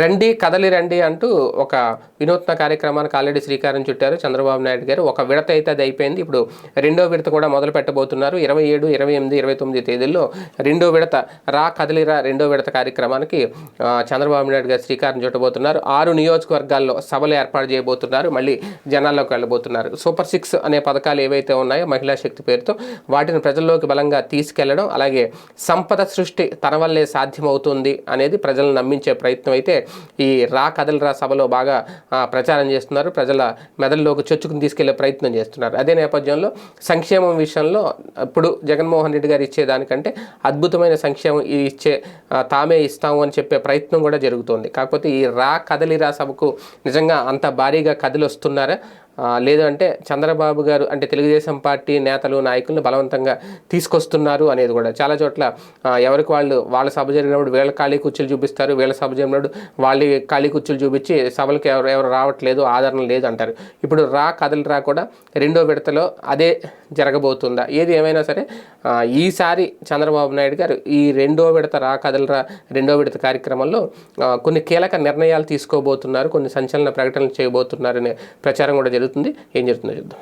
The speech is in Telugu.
రండి కదలి రండి అంటూ ఒక వినూత్న కార్యక్రమానికి ఆల్రెడీ శ్రీకారం చుట్టారు చంద్రబాబు నాయుడు గారు. ఒక విడత అయితే అది అయిపోయింది. ఇప్పుడు రెండో విడత కూడా మొదలు పెట్టబోతున్నారు. ఇరవై ఏడు ఇరవై ఎనిమిది ఇరవై తొమ్మిది తేదీల్లో రెండో విడత రా కదలిరా రెండో విడత కార్యక్రమానికి చంద్రబాబు నాయుడు గారు శ్రీకారం చుట్టబోతున్నారు. ఆరు నియోజకవర్గాల్లో సభలు ఏర్పాటు చేయబోతున్నారు. మళ్ళీ జనాల్లోకి వెళ్ళబోతున్నారు. సూపర్ సిక్స్ అనే పథకాలు ఏవైతే ఉన్నాయో మహిళా శక్తి పేరుతో వాటిని ప్రజల్లోకి బలంగా తీసుకెళ్ళడం అలాగే సంపద సృష్టి తన వల్లే సాధ్యమవుతుంది అనేది ప్రజలను నమ్మించే ప్రయత్నం అయితే ఈ రా కదలరా సభలో బాగా ప్రచారం చేస్తున్నారు. ప్రజల మెదడులోకి చొచ్చుకుని తీసుకెళ్ళే ప్రయత్నం చేస్తున్నారు. అదే నేపథ్యంలో సంక్షేమం విషయంలో ఇప్పుడు జగన్మోహన్ రెడ్డి గారు ఇచ్చేదానికంటే అద్భుతమైన సంక్షేమం ఇచ్చే తామే ఇస్తాము అని చెప్పే ప్రయత్నం కూడా జరుగుతోంది. కాకపోతే ఈ రా కదలిరా సభకు నిజంగా అంత భారీగా కదిలి లేదంటే లేదు అంటే చంద్రబాబు గారు అంటే తెలుగుదేశం పార్టీ నేతలు నాయకులను బలవంతంగా తీసుకొస్తున్నారు అనేది కూడా చాలా చోట్ల ఎవరికి వాళ్ళు వాళ్ళ సభ జరిగినప్పుడు వీళ్ళ ఖాళీ కుర్చీలు చూపిస్తారు వీళ్ళ సభ జరిగినప్పుడు వాళ్ళ ఖాళీ కుర్చీలు చూపించి సభలకు ఎవరు ఎవరు రావట్లేదు ఆదరణ లేదు అంటారు. ఇప్పుడు రా కథలు రా కూడా రెండో విడతలో అదే జరగబోతుందా? ఏది ఏమైనా సరే ఈసారి చంద్రబాబు నాయుడు గారు ఈ రెండో విడత రా కథలు రా రెండో విడత కార్యక్రమంలో కొన్ని కీలక నిర్ణయాలు తీసుకోబోతున్నారు కొన్ని సంచలన ప్రకటనలు చేయబోతున్నారు అనే ప్రచారం కూడా జరుగుతుంది ఏం జరుగుతుందో చూద్దాం